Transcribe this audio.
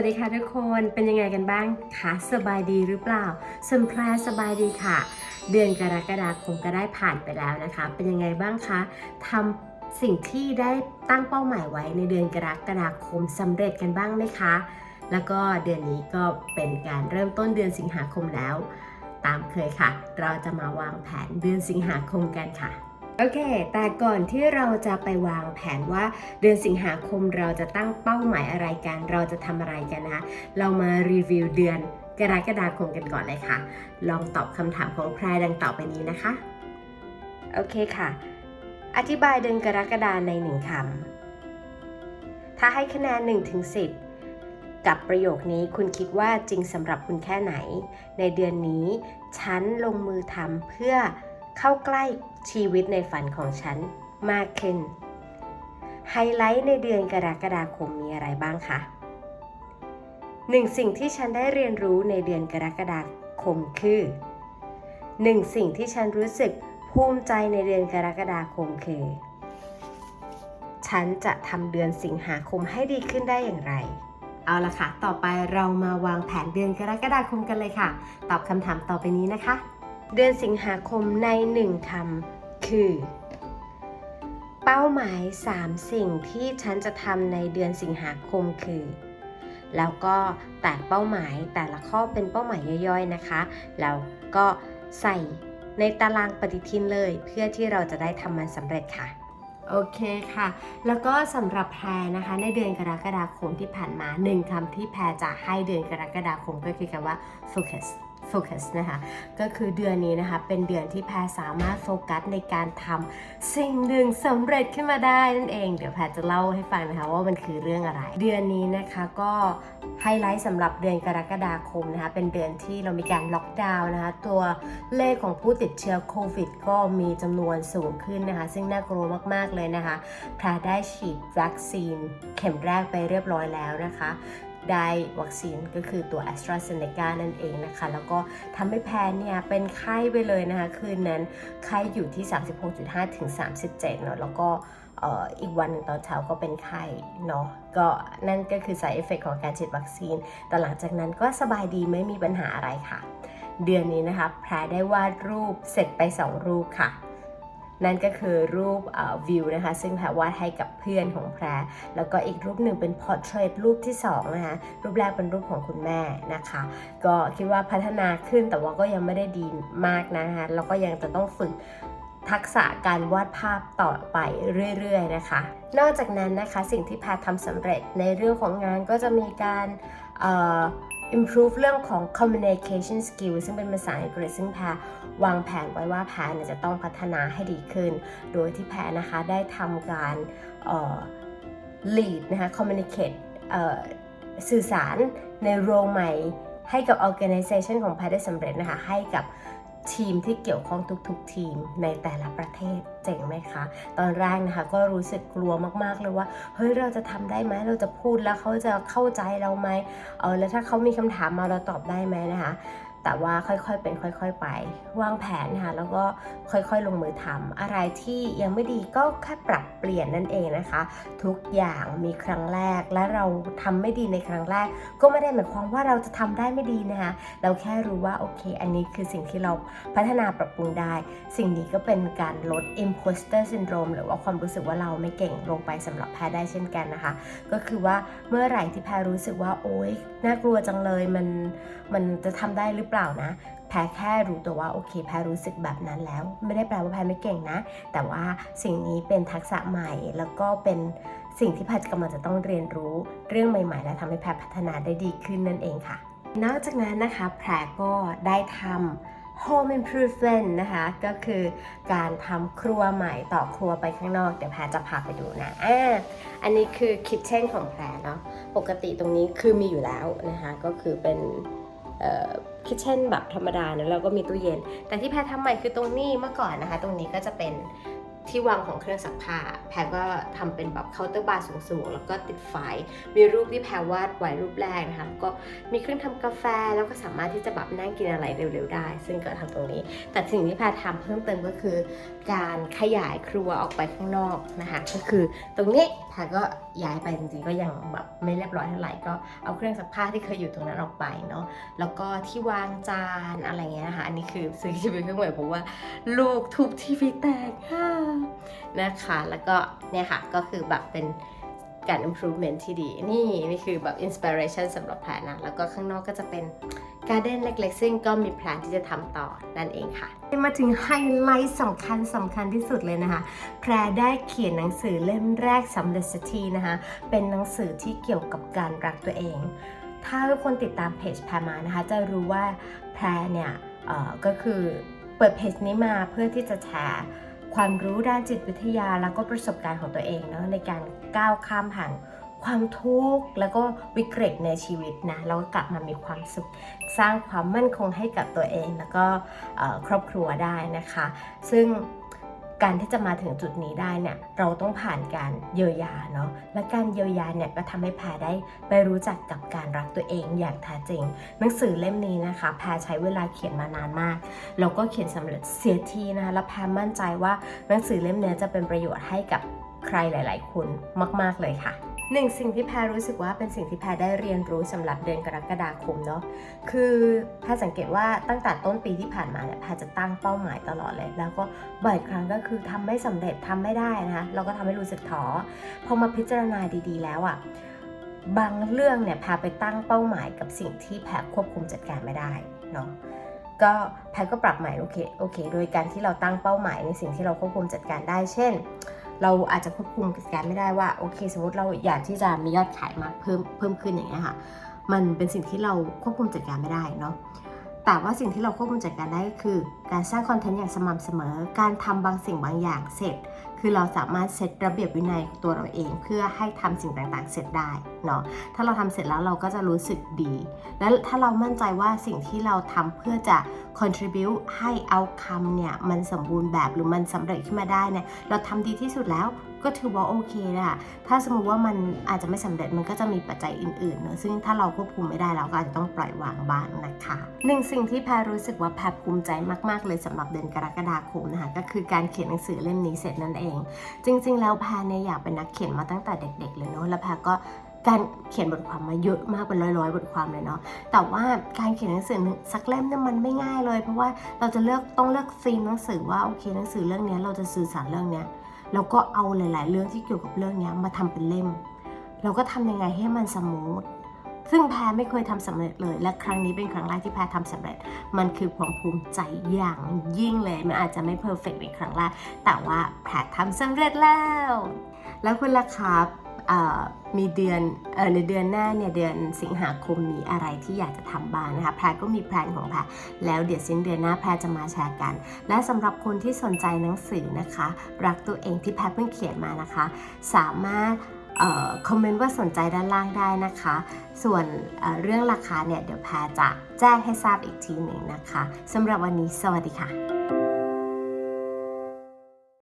วัสดีค่ะทุกคนเป็นยังไงกันบ้างคะสบายดีหรือเปล่าสมแพรสบายดีค่ะ เดือนกรกฎาคมก็ได้ผ่านไปแล้วนะคะ เป็นยังไงบ้างคะทำสิ่งที่ได้ตั้งเป้าหมายไว้ในเดือนกรกฎาคมสำเร็จกันบ้างไหมคะ แล้วก็เดือนนี้ก็เป็นการเริ่มต้นเดือนสิงหาคมแล้ว ตามเคยค่ะ เราจะมาวางแผนเดือนสิงหาคมกันค่ะ โอเค แต่ก่อนที่เราจะไปวางแผนว่าเดือนสิงหาคมเราจะตั้งเป้าหมายอะไรกัน เราจะทำอะไรกันนะคะ เรามารีวิวเดือนกรกฎาคมกันก่อนเลยค่ะ ลองตอบคำถามของแพรดังต่อไปนี้นะคะ โอเคค่ะ อธิบายเดือนกรกฎาในหนึ่งคำ ถ้าให้คะแนน1ถึง10กับประโยคนี้คุณคิดว่าจริงสำหรับคุณแค่ไหน ในเดือนนี้ ฉันลงมือทำเพื่อ เข้าใกล้ชีวิตในฝันของฉันมากขึ้น ไฮไลท์ในเดือนกรกฎาคมมีอะไรบ้างคะหนึ่งสิ่งที่ฉันได้เรียนรู้ในเดือนกรกฎาคมคือหนึ่งสิ่งที่ฉันรู้สึกภูมิใจในเดือนกรกฎาคมคือ ฉันจะทำเดือนสิงหาคมให้ดีขึ้นได้อย่างไร เอาละค่ะ ต่อไปเรามาวางแผนเดือนกรกฎาคมกันเลยค่ะ ตอบคำถามต่อไปนี้นะคะ เดือนสิงหาคมในหนึ่งคำคือ เป้าหมาย 3 สิ่งที่ฉันจะทำในเดือนสิงหาคมคือ แล้วก็แตกเป้าหมายแต่ละข้อเป็นเป้าหมายย่อยๆนะคะ แล้วก็ใส่ในตารางปฏิทินเลยเพื่อที่เราจะได้ทำมันสำเร็จค่ะโอเคค่ะ แล้วก็สำหรับแพรนะคะ ในเดือนกรกฎาคมที่ผ่านมาหนึ่งคำที่แพรจะให้เดือนกรกฎาคมก็คือคำว่า focus focus นะคะ ก็คือเดือนนี้นะคะ เป็นเดือนที่แพรสามารถโฟกัสในการทำสิ่งหนึ่งสำเร็จขึ้นมาได้นั่นเอง เดี๋ยวแพรจะเล่าให้ฟังนะคะว่ามันคือเรื่องอะไร เดือนนี้นะคะก็ไฮไลท์สำหรับเดือนกรกฎาคมนะคะ เป็นเดือนที่เรามีการล็อกดาวน์นะคะ ตัวเลขของผู้ติดเชื้อโควิดก็มีจำนวนสูงขึ้นนะคะ ซึ่งน่ากลัวมาก ๆ เลยนะคะแพรได้ฉีดวัคซีนเข็มแรกไปเรียบร้อยแล้วนะคะ ได้วัคซีนก็คือตัว a s t r a z เซ e c a นั่นเองนะคะ แล้วก็ทำให้แพรเนี่ยเป็นไข้ไปเลยนะคะ คืนนั้นไข้อยู่ที่ 36.5 ถึง 37 เนาะแล้วก็อีกวันหนึ่งตอนเช้าก็เป็นไข้เนาะก็นั่นก็คือ side effect ของการฉีดวัคซีน แต่หลังจากนั้นก็สบายดีไม่มีปัญหาอะไรค่ะ เดือนนี้นะคะแพรได้วาดรูปเสร็จไป 2 รูปค่ะ นั่นก็คือรูปวิวนะคะ ซึ่งแพรวาดให้กับเพื่อนของแพร แล้วก็อีกรูปหนึ่งเป็น portrait รูปที่2นะคะ รูปแรกเป็นรูปของคุณแม่นะคะ ก็คิดว่าพัฒนาขึ้นแต่ว่าก็ยังไม่ได้ดีมากนะคะแล้วก็ยังจะต้องฝึกทักษะการวาดภาพต่อไปเรื่อยๆนะคะ นอกจากนั้นนะคะสิ่งที่แพรทำสำเร็จในเรื่องของงานก็จะมีการเอ่อ improve เรื่องของ communication skill ซึ่งเป็นภาษาอังกฤษซึ่งแพรวางแผนไว้ว่าแพรเนี่ยจะต้องพัฒนาให้ดีขึ้น โดยที่แพรนะคะได้ทำการ lead นะคะ communicate สื่อสารในโรใหม่ให้กับ organization ของแพรได้สำเร็จนะคะให้กับ ทีมที่เกี่ยวข้องทุกๆ ทีมในแต่ละประเทศเจ๋งไหมคะ ตอนแรกนะคะก็รู้สึกกลัวมากๆเลยว่าเฮ้ยเราจะทำได้ไหมเราจะพูดแล้วเขาจะเข้าใจเราไหมเออแล้วถ้าเขามีคำถามมาเราตอบได้ไหมนะคะ แต่ว่าค่อยๆเป็นค่อย ๆไป วางแผนนะคะแล้วก็ค่อยๆลงมือทำอะไรที่ยังไม่ดีก็แค่ปรับเปลี่ยนนั่นเองนะคะ ทุกอย่างมีครั้งแรกและเราทำไม่ดีในครั้งแรก ก็ไม่ได้หมายความว่าเราจะทำได้ไม่ดีนะคะเราแค่รู้ว่าโอเค อันนี้คือสิ่งที่เราพัฒนาปรับปรุงได้ สิ่งนี้ก็เป็นการลด imposter syndrome หรือว่าความรู้สึกว่าเราไม่เก่งลงไปสำหรับแพรได้เช่นกันนะคะ ก็คือว่าเมื่อไหร่ที่แพรรู้สึกว่าโอ๊ยน่ากลัวจังเลยมันมันจะทำได้หรือเปล่านะ แพรแค่รู้ตัวว่าโอเค แพรรู้สึกแบบนั้นแล้ว ไม่ได้แปลว่าแพรไม่เก่งนะ แต่ว่าสิ่งนี้เป็นทักษะใหม่แล้วก็เป็นสิ่งที่แพรกำลังจะต้องเรียนรู้เรื่องใหม่ๆ และทำให้แพรพัฒนาได้ดีขึ้นนั่นเองค่ะ นอกจากนั้นนะคะ แพรก็ได้ทำ Home Improvement นะคะ ก็คือการทำครัวใหม่ต่อครัวไปข้างนอก เดี๋ยวแพรจะพาไปดูนะอ่าอันนี้คือคิทเช่นของแพรเนาะ ปกติตรงนี้คือมีอยู่แล้วนะคะ ก็คือเป็น คิทเช่นแบบธรรมดานะแล้วก็มีตู้เย็น แต่ที่แพรทำใหม่คือตรงนี้เมื่อก่อนนะคะ ตรงนี้ก็จะเป็น ที่วางของเครื่องซักผ้า แพรก็ทำเป็นแบบเคาน์เตอร์บาร์สูงๆ แล้วก็ติดไฟมีรูปที่แพรวาดไว้รูปแรกนะคะแล้วก็มีเครื่องทำกาแฟ แล้วก็สามารถที่จะแบบนั่งกินอะไรเร็วๆได้ ซึ่งก็ทำตรงนี้ แต่สิ่งที่แพรทำเพิ่มเติมก็คือ การขยายครัวออกไปข้างนอกนะคะ ก็คือตรงนี้แพรก็ย้ายไปจริงๆ ก็ยังแบบไม่เรียบร้อยเท่าไหร่ ก็เอาเครื่องซักผ้าที่เคยอยู่ตรงนั้นออกไปเนาะ แล้วก็ที่วางจานอะไรเงี้ยนะคะ อันนี้คือซื้อที่เป็นเครื่องใหม่เพราะว่าลูกทุบทีวีแตกค่ะนะคะ แล้วก็เนี่ยค่ะ ก็คือแบบเป็นการ improvement ที่ดี นี่นี่คือแบบ inspiration สำหรับแพรนะ แล้วก็ข้างนอกก็จะเป็นการ์เด้นเล็กๆ ซึ่งก็มีแพลนที่จะทำต่อนั่นเองค่ะ มาถึงไฮไลท์สำคัญสำคัญที่สุดเลยนะคะ แพรได้เขียนหนังสือเล่มแรกสำเร็จสักทีนะคะ เป็นหนังสือที่เกี่ยวกับการรักตัวเอง ถ้าทุกคนติดตามเพจแพรมานะคะ จะรู้ว่าแพรเนี่ยก็คือเปิดเพจนี้มาเพื่อที่จะแชร์ ความรู้ด้านจิตวิทยาแล้วก็ประสบการณ์ของตัวเองเนาะในการก้าวข้ามผ่านความทุกข์แล้วก็วิกฤตในชีวิตนะแล้วก็กลับมามีความสุข สร้างความมั่นคงให้กับตัวเอง แล้วก็ครอบครัวได้นะคะ ซึ่ง การที่จะมาถึงจุดนี้ได้เนี่ยเราต้องผ่านการเยียวยาเนาะและการเยียวยาเนี่ยก็ทำให้แพรได้ไปรู้จักกับการรักตัวเองอย่างแท้จริง หนังสือเล่มนี้นะคะ แพรใช้เวลาเขียนมานานมากแล้วก็เขียนสำเร็จเสียทีนะคะแล้วแพรมั่นใจว่าหนังสือเล่มนี้จะเป็นประโยชน์ให้กับใครหลาย ๆ คนมาก ๆเลยค่ะ หนึ่งสิ่งที่แพรรู้สึกว่าเป็นสิ่งที่แพรได้เรียนรู้สำหรับเดือนกรกฎาคมเนาะคือแพรสังเกตว่าตั้งแต่ต้นปีที่ผ่านมาเนี่ยแพรจะตั้งเป้าหมายตลอดเลย แล้วก็บ่อยครั้งก็คือทำไม่สำเร็จทำไม่ได้นะคะเราก็ทำให้รู้สึกท้อพอมาพิจารณาดีๆ แล้วอะ่ะบางเรื่องเนี่ยแพรไปตั้งเป้าหมายกับสิ่งที่แพรควบคุมจัดการไม่ได้เนาะก็แพรก็ปรับใหม่โอเคโอเค โดยการที่เราตั้งเป้าหมายในสิ่งที่เราควบคุมจัดการได้ เช่น เราอาจจะควบคุมกิจการไม่ได้ว่าโอเคสมมติเราอยากที่จะมียอดขายมากเพิ่มเพิ่มขึ้นอย่างเงี้ยค่ะมันเป็นสิ่งที่เราควบคุมจัดการไม่ได้เนาะแต่ว่าสิ่งที่เราควบคุมจัดการได้ก็คือ การสร้างคอนเทนต์อย่างสม่ำเสมอ การทำบางสิ่งบางอย่างเสร็จ คือเราสามารถเซตระเบียบวินัยตัวเราเอง เพื่อให้ทำสิ่งต่างๆ เสร็จได้เนาะถ้าเราทำเสร็จแล้วเราก็จะรู้สึกดี และถ้าเรามั่นใจว่าสิ่งที่เราทำเพื่อจะ contribute ให้ outcome เนี่ยมันสมบูรณ์แบบหรือมันสำเร็จขึ้นมาได้เนี่ยเราทำดีที่สุดแล้ว ก็ถือว่าโอเคละถ้าสมมติว่ามันอาจจะไม่สำเร็จมันก็จะมีปัจจัยอื่นๆเนอะซึ่งถ้าเราควบคุมไม่ได้เราก็อาจจะต้องปล่อยวางบ้างนะคะหนึ่งสิ่งที่แพรรู้สึกว่าแพรภูมิใจมากๆ เลยสำหรับเดือนกรกฎาคมนะคะก็คือการเขียนหนังสือเล่มนี้เสร็จนั่นเอง จริง ๆ แล้วแพรเนี่ยอยากเป็นนักเขียนมาตั้งแต่เด็ก ๆ เลยเนาะแล้วแพรก็การเขียนบทความมาเยอะมากเป็นร้อยๆบทความเลยเนาะ แต่ว่าการเขียนหนังสือสักเล่มเนี่ยมันไม่ง่ายเลย เพราะว่าเราจะเลือกต้องเลือกธีมหนังสือว่าโอเคหนังสือเรื่องนี้เราจะสื่อสารเรื่องเนี้ย แล้วก็เอาหลาย ๆ เรื่องที่เกี่ยวกับเรื่องนี้มาทำเป็นเล่ม เราก็ทำยังไงให้มันสมูทซึ่งแพรไม่เคยทำสำเร็จเลย และครั้งนี้เป็นครั้งแรกที่แพรทำสำเร็จ มันคือความภูมิใจอย่างยิ่งเลย มันอาจจะไม่เพอร์เฟกต์ในครั้งแรก แต่ว่าแพรทำสำเร็จแล้ว แล้วคุณล่ะครับ มีเดือนอในเดือนหน้าเนี่ยเดือนสิงหาคมมีอะไรที่อยากจะทำบ้างนะคะแพรก็มีแพลนของแพรแล้วเดี๋ยวสิ้นเดือนหน้าแพรจะมาแชร์กัน และสำหรับคนที่สนใจหนังสือนะคะ รักตัวเองที่แพรเพิ่งเขียนมานะคะ สามารถคอมเมนต์ว่าสนใจด้านล่างได้นะคะ ส่วนเเรื่องราคาเนี่ยเดี๋ยวแพรจะแจ้งให้ทราบอีกทีหนึ่งนะคะสำหรับวันนี้สวัสดีค่ะ